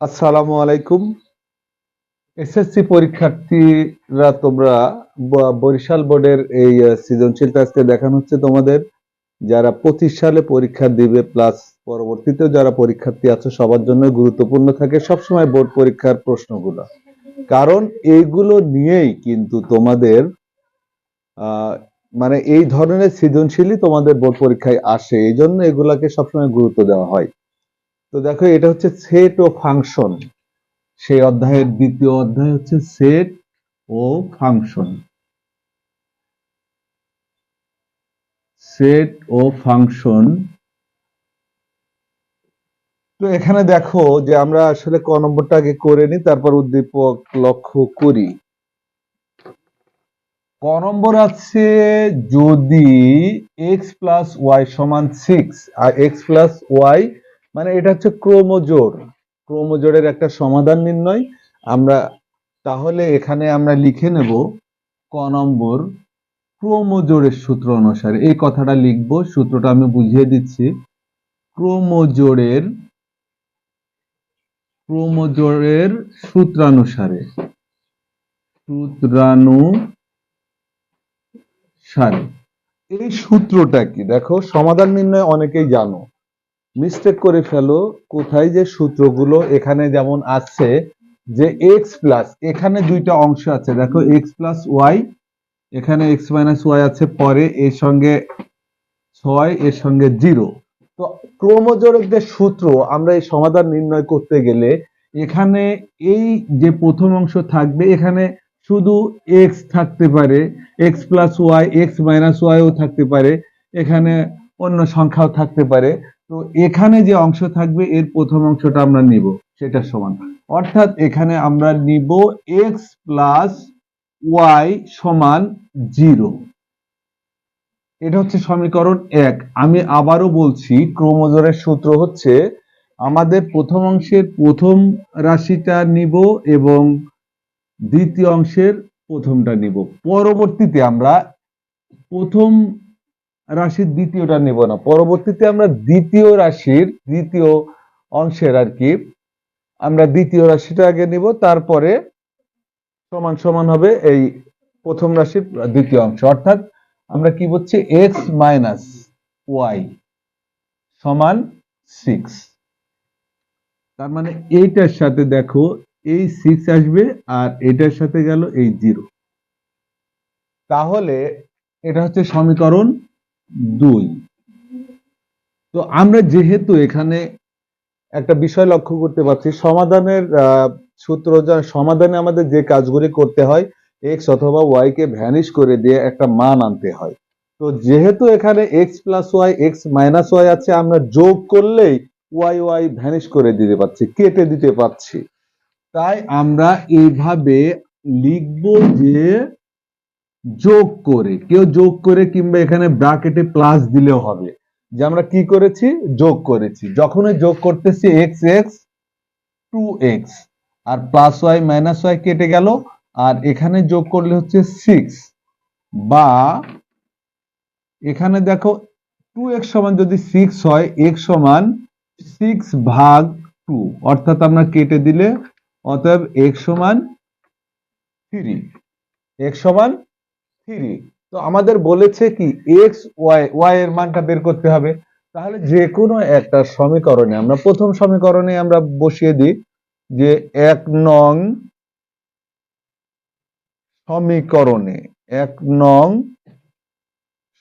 আসসালামু আলাইকুম। এসএসসি পরীক্ষার্থীরা তোমরা বরিশাল বোর্ডের এই সৃজনশীল আজকে দেখানো হচ্ছে তোমাদের। যারা পঁচিশ সালে পরীক্ষা দিবে প্লাস পরবর্তীতে যারা পরীক্ষার্থী আছে, সবার জন্য গুরুত্বপূর্ণ থাকে সবসময় বোর্ড পরীক্ষার প্রশ্নগুলো। কারণ এইগুলো নিয়েই কিন্তু তোমাদের মানে এই ধরনের সৃজনশীলই তোমাদের বোর্ড পরীক্ষায় আসে। এই জন্য এগুলাকে সবসময় গুরুত্ব দেওয়া হয়। তো দেখো, এটা হচ্ছে সেট ও ফাংশন সেই অধ্যায়ের দ্বিতীয় অধ্যায় হচ্ছে সেট ও ফাংশন সেট ও ফাংশন তো এখানে দেখো যে আমরা আসলে ক নম্বরটা আগে করে নি তারপর উদ্দীপক লক্ষ্য করি। ক নম্বর আছে, যদি এক্স প্লাস ওয়াই সমান সিক্স আর এক্স প্লাস ওয়াই মানে এটা হচ্ছে ক্রোমোজোড় ক্রোমোজোড়ের একটা সমাধান নির্ণয়। আমরা তাহলে এখানে আমরা লিখে নেব ক নম্বর ক্রোমোজোড়ের সূত্র অনুসারে। এই কথাটা লিখব, সূত্রটা আমি বুঝিয়ে দিচ্ছি। ক্রোমোজোড়ের ক্রোমোজোড়ের সূত্রানুসারে। সূত্রানুসারে। এই সূত্রটা কি? দেখো, সমাধান নির্ণয় অনেকেই জানো। মিস্টেক করে ফেলো, কোথায় যে সূত্রগুলো এখানে যেমন আছে, যে এক্স প্লাস এখানে দুইটা অংশ আছে। দেখো এক্স প্লাস ওয়াই এখানে এক্স মাইনাস ওয়াই আছে, পরে এর সঙ্গে ছয়, এর সঙ্গে জিরো তো ক্রোমোজোরের যে সূত্র আমরা এই সমাধান নির্ণয় করতে গেলে এখানে এই যে প্রথম অংশ থাকবে, এখানে শুধু এক্স থাকতে পারে X plus Y X minus YO থাকতে পারে, এখানে অন্য সংখ্যাও থাকতে পারে। তো এখানে যে অংশ থাকবে, এর প্রথম অংশটা আমরা নিব সেটা সমান। অর্থাৎ এখানে আমরা নিব এক্স প্লাস ওয়াই সমান জিরো এটা হচ্ছে সমীকরণ এক। আমি আবারও বলছি ক্রোমোজোরের সূত্র হচ্ছে, আমাদের প্রথম অংশের প্রথম রাশিটা নিব এবং দ্বিতীয় অংশের প্রথমটা নিব। পরবর্তীতে আমরা প্রথম রাশির দ্বিতীয়টা নেব না। পরবর্তীতে আমরা দ্বিতীয় রাশির দ্বিতীয় অংশের আর কি, আমরা দ্বিতীয় রাশিটা আগে নিব, তারপরে সমান সমান হবে এই প্রথম রাশির দ্বিতীয় অংশ। অর্থাৎ আমরা কি বলছি? এক্স মাইনাস ওয়াই সমান সিক্স তার মানে এইটার সাথে দেখো, এই সিক্স আসবে আর এটার সাথে গেল এই জিরো তাহলে এটা হচ্ছে সমীকরণ দুই। তো আমরা যেহেতু এখানে একটা বিষয় লক্ষ্য করতে পারছি, সমাধানের সূত্র যা- সমাধানে আমাদের যে কাজগুলি করতে হয় এক্স অথবা ওয়াই কে ভ্যানিশ করে দিয়ে একটা মান আনতে হয়। তো যেহেতু এখানে X plus Y X minus Y আছে, আমরা যোগ করলেই ওয়াই ওয়াই ভ্যানিশ করে দিতে পারছি, কেটে দিতে পারছি। তাই আমরা এইভাবে লিখব যে যোগ করে, কেউ যোগ করে কিংবা এখানে ব্র্যাকেটে প্লাস দিলেও হবে। যে আমরা কি করেছি? যোগ করেছি। যখনই যোগ করতেছি এক্স এক্স টু এক্স আর প্লাস ওয়াই মাইনাস ওয়াই কেটে গেল, আর এখানে যোগ করলে হচ্ছে সিক্স বা এখানে দেখো টু এক্স সমান যদি সিক্স হয় এক্স সমান সিক্স ভাগ টু অর্থাৎ আমরা কেটে দিলে, অতএব এক্স সমান থ্রি এক্স সমান থ্রি তো আমাদের বলেছে কি এক্স ওয়াই ওয়াই এর মানটা বের করতে হবে। তাহলে যে কোনো একটা সমীকরণে আমরা, প্রথম সমীকরণে আমরা বসিয়ে দিই যে এক নং সমীকরণে, এক নং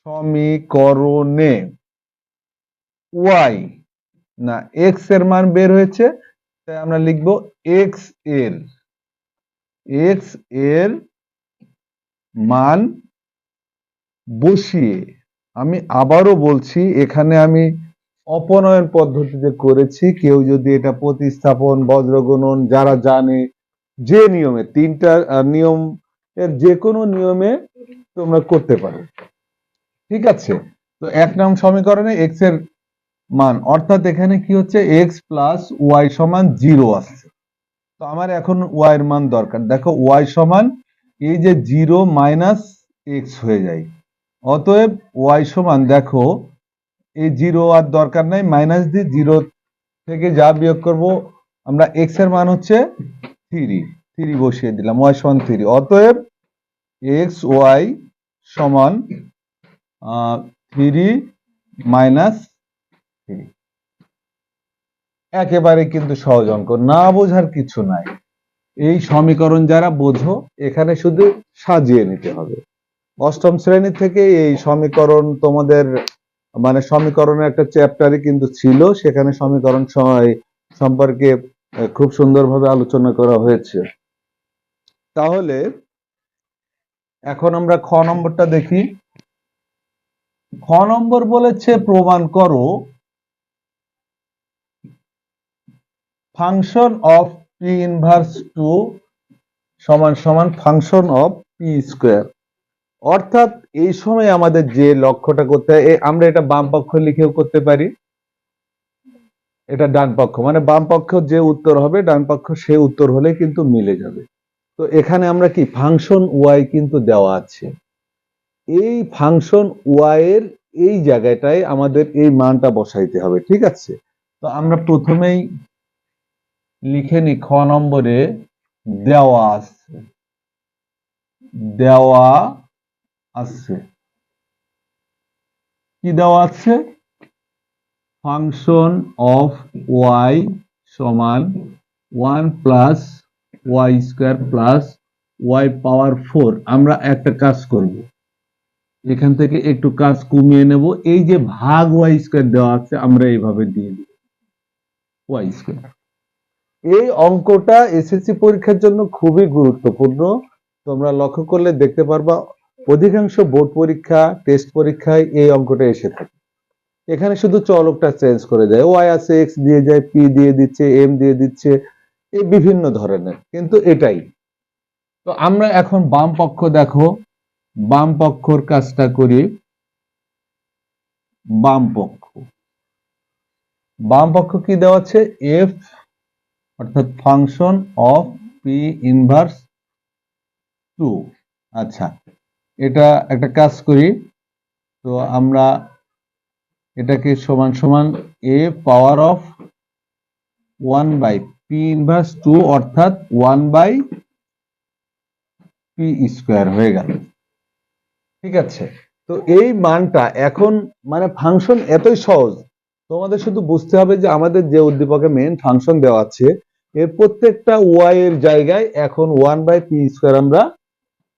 সমীকরণে ওয়াই না এক্সের মান বের হয়েছে, তাই আমরা লিখব এক্সের এক্সের মান বসিয়ে আমি আবারও বলছি, এখানে আমি অপনয়ন পদ্ধতিতে করেছি। কেউ যদি এটা প্রতিস্থাপন, বজ্রগণন, যারা জানে যে নিয়মে, তিনটা নিয়ম, এর যে কোনো নিয়মে তোমরা করতে পারো। ঠিক আছে? তো এক নাম সমীকরণে এক্সের মান, অর্থাৎ এখানে কি হচ্ছে? এক্স প্লাস ওয়াই সমান জিরো আসছে। তো আমার এখন ওয়াই এর মান দরকার। দেখো ওয়াই সমান এই যে জিরো মাইনাস এক্স হয়ে যায়, অতএব ওয়াই সমান দেখো, এই জিরো আর দরকার নাই, মাইনাস দিয়ে জিরো থেকে যা বিয়োগ করব, আমরা এক্সের মান হচ্ছে থ্রি থ্রি বসিয়ে দিলাম ওয়াই সমান থ্রি অতএব এক্স ওয়াই সমান থ্রি মাইনাস থ্রি একেবারে কিন্তু সহজ অঙ্ক, না বোঝার কিছু নাই। এই সমীকরণ যারা বোঝো, এখানে শুধু সাজিয়ে নিতে হবে। অষ্টম শ্রেণি থেকে এই সমীকরণ তোমাদের মানে সমীকরণের একটা চ্যাপ্টারই কিন্তু ছিল, সেখানে সমীকরণ সম্পর্কে খুব সুন্দরভাবে আলোচনা করা হয়েছে। তাহলে, এখন আমরা খ নম্বরটা দেখি। খ নম্বর বলেছে, প্রমাণ করো function of P inverse two সমান সমান ফাংশন অফ পি স্কোয়ার অর্থাৎ এই সময় আমাদের যে লক্ষ্যটা করতে হয় আমরা এটা বাম পক্ষ লিখেও করতে পারি। এটা ডান পক্ষ মানে বাম পক্ষ যে উত্তর হবে, ডান পক্ষ সে উত্তর হলে কিন্তু মিলে যাবে। তো এখানে আমরা কি ফাংশন ওয়াই কিন্তু দেওয়া আছে। এই ফাংশন ওয়াই এর এই জায়গাটায় আমাদের এই মানটা বসাইতে হবে, ঠিক আছে? তো আমরা প্রথমেই লিখে নি খ নম্বরে দেওয়া আছে। দেওয়া আছে। কি দেওয়া আছে? ফাংশন অফ ওয়াই সমান one plus Y square plus Y power four. আমরা একটা কাজ করব। এখান থেকে একটু কাজ কমিয়ে নেব। এই যে ভাগ ওয়াই স্কোয়ার দেওয়া আছে, আমরা এইভাবে দিয়ে দিব। Y square. এই অঙ্কটা এসএসসি পরীক্ষার জন্য খুবই গুরুত্বপূর্ণ। তোমরা লক্ষ্য করলে দেখতে পারবা, অধিকাংশ বোর্ড পরীক্ষা, টেস্ট পরীক্ষায় এই অঙ্কটা এসে থাকে। এখানে শুধু চলকটা চেঞ্জ করে দেয়। ওয়াই আছে এক্স দিয়ে যায় পি দিয়ে দিচ্ছে এম দিয়ে দিচ্ছে, এই বিভিন্ন ধরনের। কিন্তু এটাই। তো আমরা এখন বাম পক্ষ দেখো। বাম পক্ষর কাজটা করি। বাম পক্ষ। বাম পক্ষ কি দেওয়া আছে? এফ অর্থাৎ function of P inverse two আচ্ছা এটা একটা কাজ করি। তো আমরা এটাকে সমান সমান A power of one by P inverse two অর্থাৎ ওয়ান বাই পি স্কোয়ার হয়ে গেল। ঠিক আছে? তো এই মানটা এখন মানে ফাংশন এতই সহজ, তোমাদের শুধু বুঝতে হবে যে আমাদের যে উদ্দীপকে মেন ফাংশন দেওয়া আছে এর প্রত্যেকটা ওয়াই এর জায়গায় এখন ওয়ান বাই পি স্কোয়ার আমরা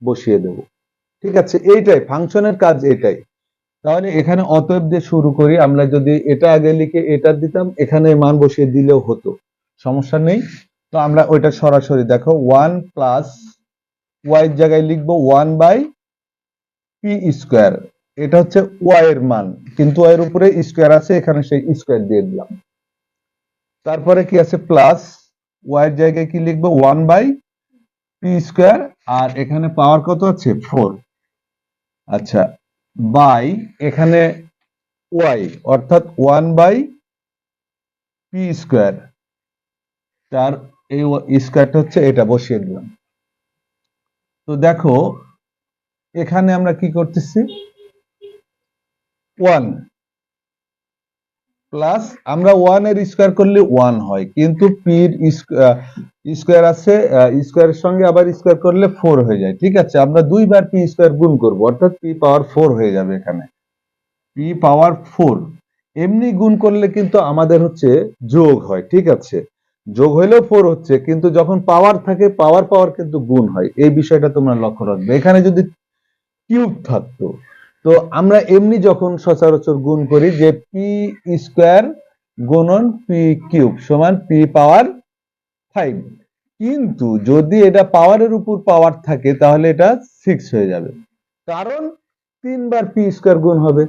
বসিয়ে দেব। ঠিক আছে? এইটাই ফাংশনের কাজ এটাই। তাহলে এখানে অতএব দিয়ে শুরু করি, আমরা যদি এটা আগে লিখে এটা দিতাম, এখানে মান বসিয়ে দিলেও হতো। সমস্যা নেই। তো আমরা ওইটা সরাসরি দেখো ওয়ান প্লাস ওয়াই এর জায়গায় লিখব ওয়ান বাই পি স্কোয়ার এটা হচ্ছে ওয়াই এর মান, কিন্তু ওয়াই এর উপরে স্কোয়ার আছে, এখানে সেই স্কোয়ার দিয়ে দিলাম। তারপরে কি আছে? প্লাস ওয়াই এর জায়গায় কি লিখব? ওয়ান বাই পি স্কোয়ার আর এখানে পাওয়ার কত আছে ফোর আচ্ছা বাই এখানে ওয়াই অর্থাৎ ওয়ান বাই পি স্কোয়ার তার এই স্কোয়ারটা হচ্ছে এটা, বসিয়ে দিলাম। তো দেখো, এখানে আমরা কি করতেছি? ওয়ান প্লাস আমরা ওয়ানের স্কোয়ার করলে ওয়ান হয়। কিন্তু পির স্কোয়ার আছে স্কোয়ারের সঙ্গে আবার স্কোয়ার করলে ফোর হয়ে যায়। ঠিক আছে? আমরা দুইবার পি স্কোয়ার গুণ করব, অর্থাৎ পি পাওয়ার ফোর হয়ে যাবে এখানে। পি পাওয়ার ফোর এমনি গুণ করলে কিন্তু আমাদের হচ্ছে যোগ হয়, ঠিক আছে? যোগ হইলেও ফোর হচ্ছে, কিন্তু যখন পাওয়ার থাকে পাওয়ার পাওয়ার কিন্তু গুণ হয়। এই বিষয়টা তোমরা লক্ষ্য রাখবে। এখানে যদি কিউব থাকতো তো আমরা এমনি যখন সচরাচর গুণ করি যে পি স্কোয়ার গুণন পি কিউব সমান পি পাওয়ার ফাইভ কিন্তু যদি এটা পাওয়ারের উপর পাওয়ার থাকে, তাহলে এটা সিক্স হয়ে যাবে। কারণ তিনবার পি স্কোয়ার গুণ হবে।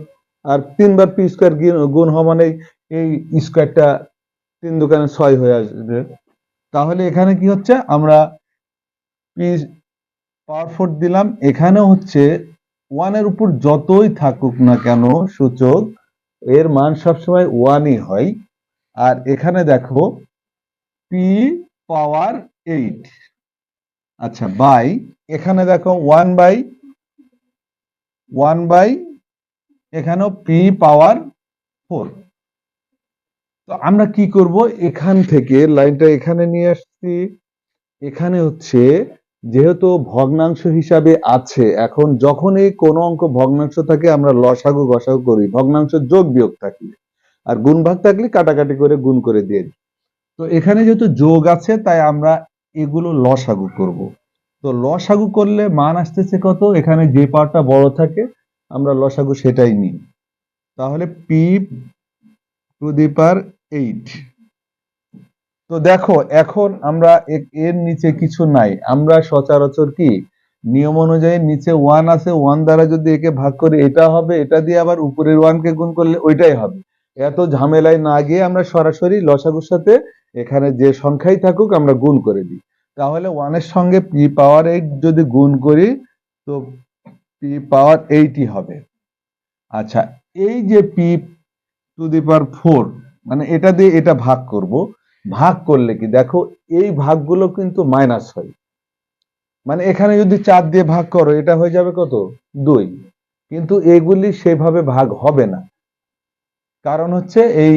আর তিনবার পি স্কোয়ার গুণ হওয়া মানে এই স্কোয়ারটা তিন দোকানে ছয় হয়ে আসবে। তাহলে এখানে কি হচ্ছে? আমরা পি পাওয়ার ফোর দিলাম। এখানে হচ্ছে ওয়ানের উপর যতই থাকুক না কেন, সূচক, এর মান সবসময় ওয়ানই হয়। আর এখানে দেখো পি পাওয়ার এইট আচ্ছা বাই এখানে দেখো ওয়ান বাই ওয়ান বাই এখানেও পি পাওয়ার ফোর তো আমরা কি করব? এখান থেকে, লাইনটা এখানে নিয়ে আসছি। এখানে হচ্ছে যেহেতু ভগ্নাংশ হিসাবে আছে, এখন যখনই কোনো অঙ্ক ভগ্নাংশ থাকে, আমরা লসাগু, গসাগু করি, ভগ্নাংশ যোগ বিয়োগ থাকলে। আর গুণ ভাগ থাকলে কাটাকাটি করে গুণ করে দিয়ে দিই। তো এখানে যেহেতু যোগ আছে, তাই আমরা এগুলো লসাগু করব। তো লসাগু করলে মান আসতেছে কত? এখানে যে পার্টটা বড় থাকে, আমরা লসাগু সেটাই নিই। তাহলে P to the power eight. তো দেখো, এখন আমরা এর নিচে কিছু নাই। আমরা সচরাচর কি? নিয়ম অনুযায়ী নিচে ওয়ান আছে ওয়ান দ্বারা যদি একে ভাগ করি, এটা হবে, এটা দিয়ে আবার উপরের ওয়ানকে গুণ করলে ওইটাই হবে। এত ঝামেলায় না গিয়ে আমরা সরাসরি লসাগুর সাথে এখানে যে সংখ্যাই থাকুক, আমরা গুণ করে দিই। তাহলে ওয়ানের সঙ্গে পি পাওয়ার এইট যদি গুণ করি, তো পি পাওয়ার এইটই হবে। আচ্ছা এই যে P to the power four মানে এটা দিয়ে এটা ভাগ করব। ভাগ করলে কি? দেখো, এই ভাগগুলো কিন্তু মাইনাস হয়। মানে এখানে যদি চার দিয়ে ভাগ করো, এটা হয়ে যাবে কত? দুই। কিন্তু এগুলি সেভাবে ভাগ হবে না। কারণ হচ্ছে এই,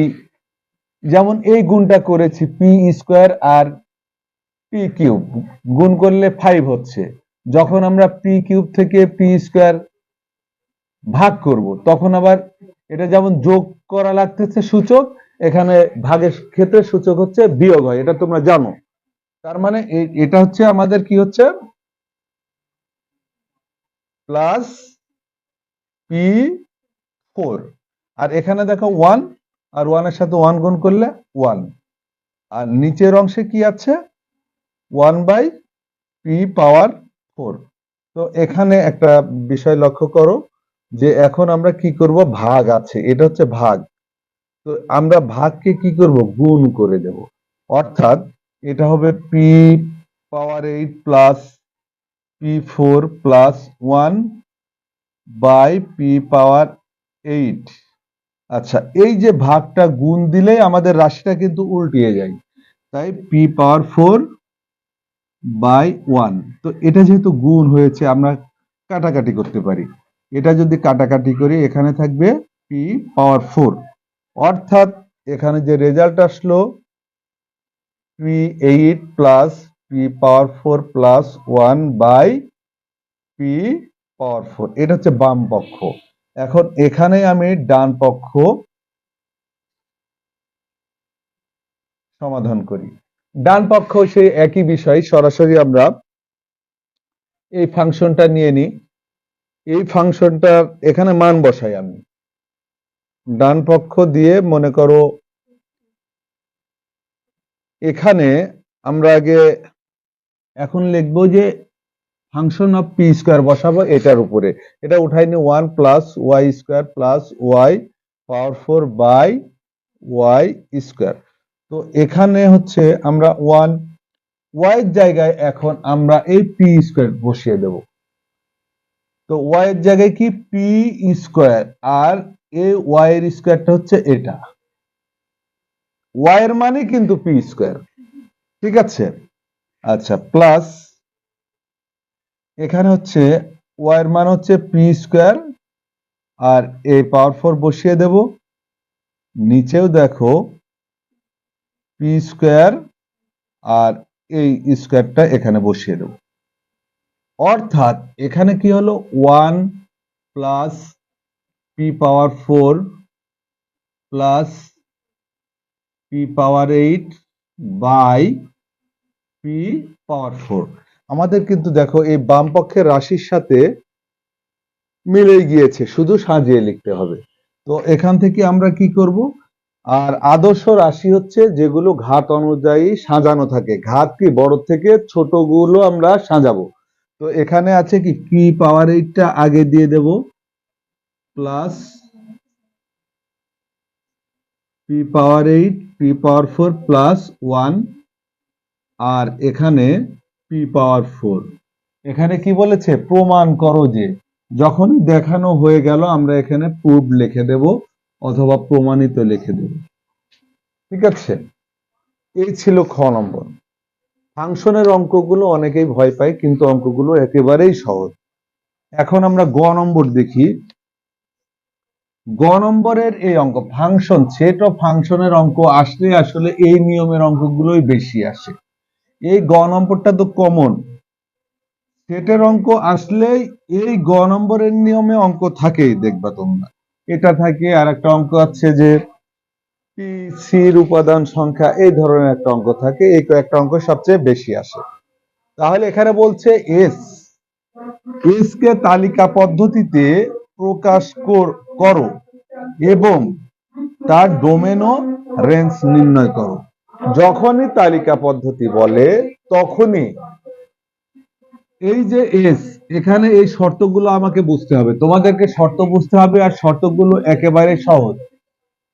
যেমন এই গুণটা করেছি পি স্কোয়ার আর পি কিউব গুণ করলে ফাইভ হচ্ছে। যখন আমরা পি কিউব থেকে পি স্কোয়ার ভাগ করব, তখন আবার এটা যেমন যোগ করা লাগতেছে সূচক এখানে ভাগের ক্ষেত্রে সূচক হচ্ছে বিয়োগ হয়, এটা তোমরা জানো। তার মানে এটা হচ্ছে আমাদের কি হচ্ছে? Plus P four. আর এখানে দেখো ওয়ান, আর ওয়ানের সাথে ওয়ান গুণ করলে ওয়ান। আর নিচের অংশে কি আছে? One by P power four. তো এখানে একটা বিষয় লক্ষ্য করো যে এখন আমরা কি করব? ভাগ আছে, এটা হচ্ছে ভাগ। তো আমরা ভাগকে কি করব? গুণ করে দেব। অর্থাৎ এটা হবে P power eight plus P four plus one by P power eight আচ্ছা এই যে ভাগটা গুণ দিলেই আমাদের রাশিটা কিন্তু উল্টিয়ে যায়। তাই P power four by one তো এটা যেহেতু গুণ হয়েছে, আমরা কাটাকাটি করতে পারি। এটা যদি কাটাকাটি করি, এখানে থাকবে পি পাওয়ার ফোর অর্থাৎ এখানে যে রেজাল্ট আসলো P eight plus P power four plus one by P power four এটা হচ্ছে বাম পক্ষ। এখন এখানে আমি ডান পক্ষ সমাধান করি। ডান পক্ষ সেই একই বিষয়, সরাসরি আমরা এই ফাংশনটা নিয়ে নিই। এই ফাংশনটা এখানে মান বসাই আমি। ডান পক্ষ দিয়ে মনে করো এখানে আমরা আগে এখন লিখব যে ফাংশন অফ পি স্কোয়ার বসাবো এটার উপরে। এটা উঠাই নি one plus Y square plus Y power four by Y square. তো এখানে হচ্ছে আমরা ওয়ান, ওয়াই এর জায়গায় এখন আমরা এই পি স্কোয়ার বসিয়ে দেব। তো ওয়াই এর জায়গায় কি? পি স্কোয়ার আর এ ওয়াই এর স্কোয়ারটা হচ্ছে এটা। ওয়াই এর মানে কিন্তু পি স্কোয়ার ঠিক আছে? আচ্ছা প্লাস এখানে হচ্ছে ওয়াই এর মান হচ্ছে পি স্কোয়ার আর এ পাওয়ার ফোর বসিয়ে দেব। নিচেও দেখো পি স্কোয়ার আর এই স্কোয়ারটা এখানে বসিয়ে দেব। অর্থাৎ, এখানে কি হলো? One plus P power four plus P power eight by P power four. আমাদের কিন্তু দেখো এই বাম পক্ষের রাশির সাথে মিলে গিয়েছে, শুধু সাজিয়ে লিখতে হবে। তো এখান থেকে আমরা কি করব? আর আদর্শ রাশি হচ্ছে যেগুলো ঘাত অনুযায়ী সাজানো থাকে। ঘাত কি বড় থেকে ছোটগুলো আমরা সাজাবো। তো এখানে আছে কি, পি পাওয়ার এইটটা আগে দিয়ে দেব। Plus P power eight P power four plus one আর এখানে পি পাওয়ার ফোর এখানে কি বলেছে? প্রমাণ করো যে যখন দেখানো হয়ে গেল আমরা এখানে প্রুভ লিখে দেব অথবা প্রমাণিত লিখে দেব। ঠিক আছে? এই ছিল খ নম্বর। ফাংশনের অঙ্কগুলো অনেকেই ভয় পায়, কিন্তু অঙ্কগুলো একেবারেই সহজ। এখন আমরা গ নম্বর দেখি। গ নম্বরের এই অঙ্ক ফাংশন সেট অফ ফাংশনের অঙ্ক আসলে আসলে এই নিয়মের অঙ্কগুলোই বেশি আসে। এই গ নম্বরটা তো কমন সেটের অঙ্ক আসলেই এই গ নম্বরের নিয়মে অঙ্ক থাকেই, দেখবা তোমরা। এটা থাকে আর একটা অঙ্ক আছে যে পি সির উপাদান সংখ্যা, এই ধরনের একটা অঙ্ক থাকে, এই কয়েকটা অঙ্ক সবচেয়ে বেশি আসে। তাহলে এখানে বলছে এস এস কে তালিকা পদ্ধতিতে প্রকাশ কর- এবং তার ডোমেন ও রেঞ্জ নির্ণয় করো। যখনই তালিকা পদ্ধতি বলে, তখনই এই যে এস এখানে এই শর্তগুলো আমাকে বুঝতে হবে। তোমাদেরকে শর্ত বুঝতে হবে আর শর্তগুলো একেবারে সহজ।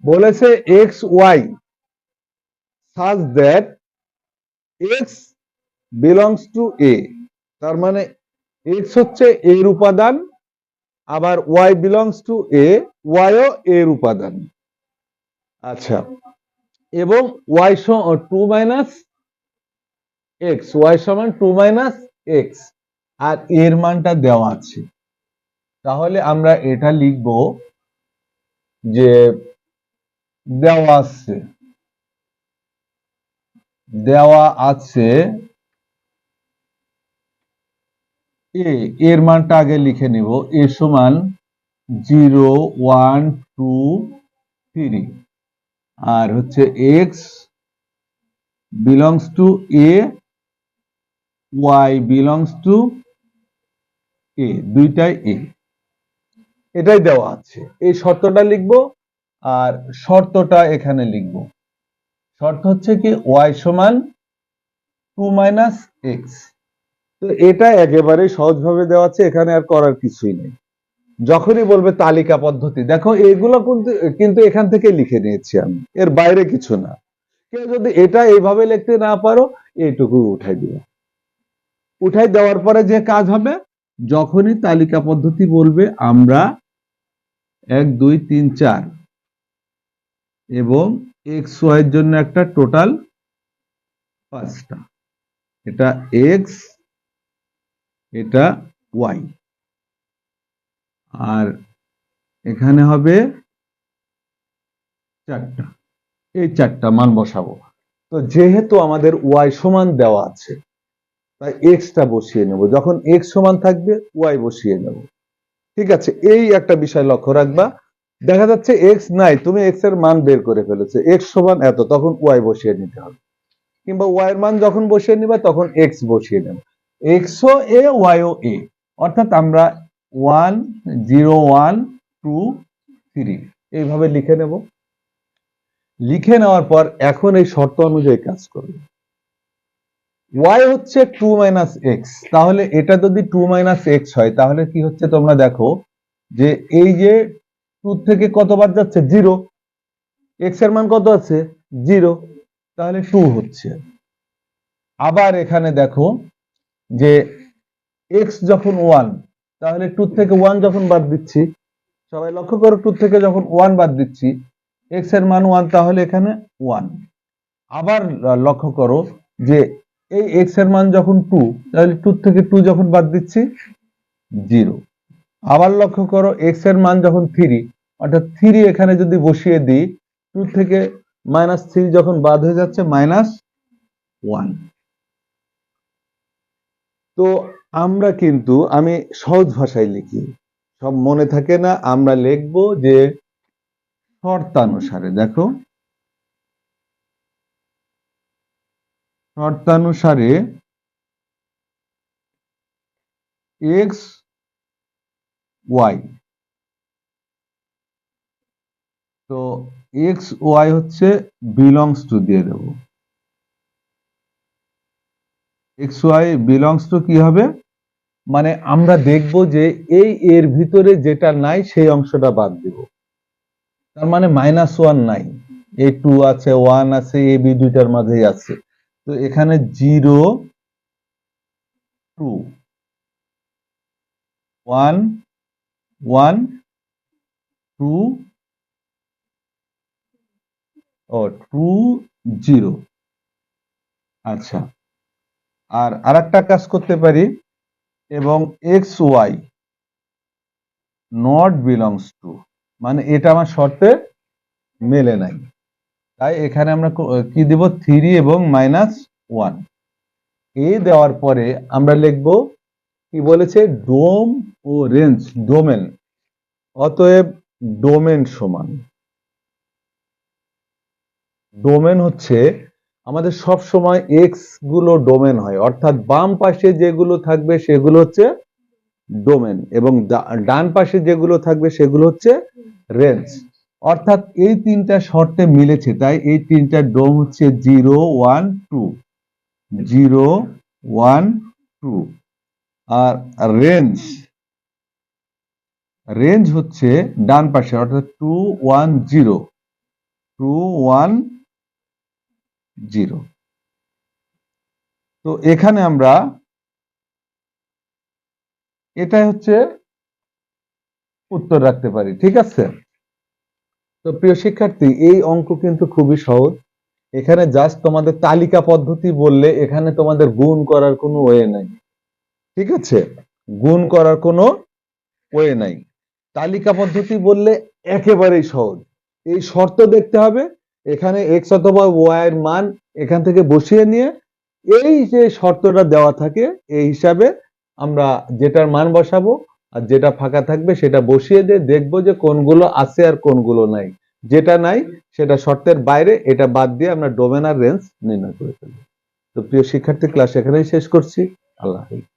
বলেছে X Y such that X belongs to A তার মানে এক্স হচ্ছে এর উপাদান আবার ওয়াই বিলংস টু এ ওয়াইও এর উপাদান। আচ্ছা এবং Y two minus X Y সমান টু মাইনাস এক্স আর এর মানটা দেওয়া আছে। তাহলে আমরা এটা লিখব যে দেওয়া আছে দেওয়া আছে এ, এর মানটা আগে লিখে নিব। এ সমান জিরো ওয়ান টু থ্রি। আর হচ্ছে X belongs to A Y belongs to A দুইটাই এ এটাই দেওয়া আছে। এই শর্তটা লিখব আর শর্তটা এখানে লিখব। শর্ত হচ্ছে কি ওয়াই সমান টু মাইনাস এক্স তো এটা একেবারে সহজভাবে দেওয়া আছে, এখানে আর করার কিছুই নেই। যখনই বলবে তালিকা পদ্ধতি, দেখো এগুলো কিন্তু কিন্তু এখান থেকে লিখে নিয়েছি আমি, এর বাইরে কিছু না। কেউ যদি এটা এইভাবে লিখতে না পারো, এইটুকু উঠাই দিও। উঠাই দেওয়ার পরে যে কাজ হবে, যখনই তালিকা পদ্ধতি বলবে, আমরা এক, দুই, তিন, চার এবং এক্স ওয়াই এর জন্য একটা টোটাল পাঁচটা। এটা এক্স এটা ওয়াই আর এখানে হবে চারটা। এই চারটা মান বসাবো। তো যেহেতু আমাদের ওয়াই সমান দেওয়া আছে, তাই এক্সটা বসিয়ে নেব। যখন এক্স সমান থাকবে ওয়াই বসিয়ে নেব। ঠিক আছে, এই একটা বিষয় লক্ষ্য রাখবা। দেখা যাচ্ছে এক্স নাই, তুমি এক্সের মান বের করে ফেলেছো। এক্স সমান এত, তখন ওয়াই বসিয়ে নিতে হবে। কিংবা ওয়াই এর মান যখন বসিয়ে নিবা, তখন এক্স বসিয়ে নেব। এক্স ও এ ওয়াই ও এ অর্থাৎ আমরা one zero one two three এইভাবে লিখে নেব। লিখে নেওয়ার পর এখন এই শর্ত অনুযায়ী কাজ করবে। ওয়াই হচ্ছে টু মাইনাস এক্স তাহলে এটা যদি টু মাইনাস এক্স হয়, তাহলে কি হচ্ছে তোমরা দেখো যে এই যে টু থেকে কত বাদ যাচ্ছে? জিরো এক্সের মান কত আছে? জিরো তাহলে টু হচ্ছে। আবার এখানে দেখো যে এক্স যখন ওয়ান তাহলে টু থেকে ওয়ান যখন বাদ দিচ্ছি, সবাই লক্ষ্য করো টু থেকে যখন ওয়ান বাদ দিচ্ছি এক্সের মান ওয়ান তাহলে এখানে ওয়ান আবার লক্ষ্য করো যে এই এক্সের মান যখন টু তাহলে টু থেকে টু যখন বাদ দিচ্ছি জিরো আবার লক্ষ্য করো এক্সের মান যখন থ্রি অর্থাৎ থ্রি এখানে যদি বসিয়ে দিই টু থেকে মাইনাস থ্রি যখন বাদ হয়ে যাচ্ছে মাইনাস ওয়ান তো আমরা কিন্তু, আমি সহজ ভাষায় লিখি। সব মনে থাকে না, আমরা লিখব যে শর্তানুসারে, দেখো। শর্তানুসারে এক্স ওয়াই। তো এক্স ওয়াই হচ্ছে বিলংস টু দিয়ে দেব। এক্স ওয়াই বিলংস টু কি হবে? মানে আমরা দেখব যে এই এর ভিতরে যেটা নাই, সেই অংশটা বাদ দিব। তার মানে মাইনাস ওয়ান নাই। এ টু আছে ওয়ান আছে এ বি দুইটার মাঝেই আছে। তো এখানে zero two one one two ও টু জিরো আচ্ছা। আর আরেকটা কাজ করতে পারি এবং X Y not belongs to মানে এটা আমার শর্তে মেলে নাই। তাই এখানে আমরা ক- দিব? থ্রি এবং মাইনাস ওয়ান এই দেওয়ার পরে আমরা লিখব, কি বলেছে? ডোম ও রেঞ্জ ডোমেন অতএব ডোমেন সমান। ডোমেন হচ্ছে আমাদের সব সময় এক্সগুলো ডোমেন হয়। অর্থাৎ বাম পাশে যেগুলো থাকবে সেগুলো হচ্ছে ডোমেন এবং ডান পাশে যেগুলো থাকবে সেগুলো হচ্ছে রেঞ্জ অর্থাৎ এই তিনটা শর্তে মিলেছে, তাই এই তিনটা ডোম হচ্ছে zero one two zero one two আর রেঞ্জ রেঞ্জ হচ্ছে ডান পাশে, অর্থাৎ two one zero two one zero. তো এখানে আমরা এটাই হচ্ছে উত্তর রাখতে পারি, ঠিক আছে? তো প্রিয় শিক্ষার্থী, এই অঙ্ক কিন্তু খুবই সহজ। এখানে জাস্ট তোমাদের তালিকা পদ্ধতি বললে এখানে তোমাদের গুণ করার কোনো ওয়ে নাই, ঠিক আছে? গুণ করার কোনো ওয়ে নাই। তালিকা পদ্ধতি বললে একেবারেই সহজ। এই শর্ত দেখতে হবে এখানে এক্স অথবা ওয়াই এর মান এখান থেকে বসিয়ে নিয়ে এই যে শর্তটা দেওয়া থাকে, এই হিসাবে আমরা যেটার মান বসাবো আর যেটা ফাঁকা থাকবে সেটা বসিয়ে দিয়ে দেখব যে কোনগুলো আছে আর কোনগুলো নাই। যেটা নাই সেটা শর্তের বাইরে, এটা বাদ দিয়ে আমরা ডোমেন আর রেঞ্জ নির্ণয় করে ফেলব। তো প্রিয় শিক্ষার্থী ক্লাস এখানেই শেষ করছি। আল্লাহ হাফেজ।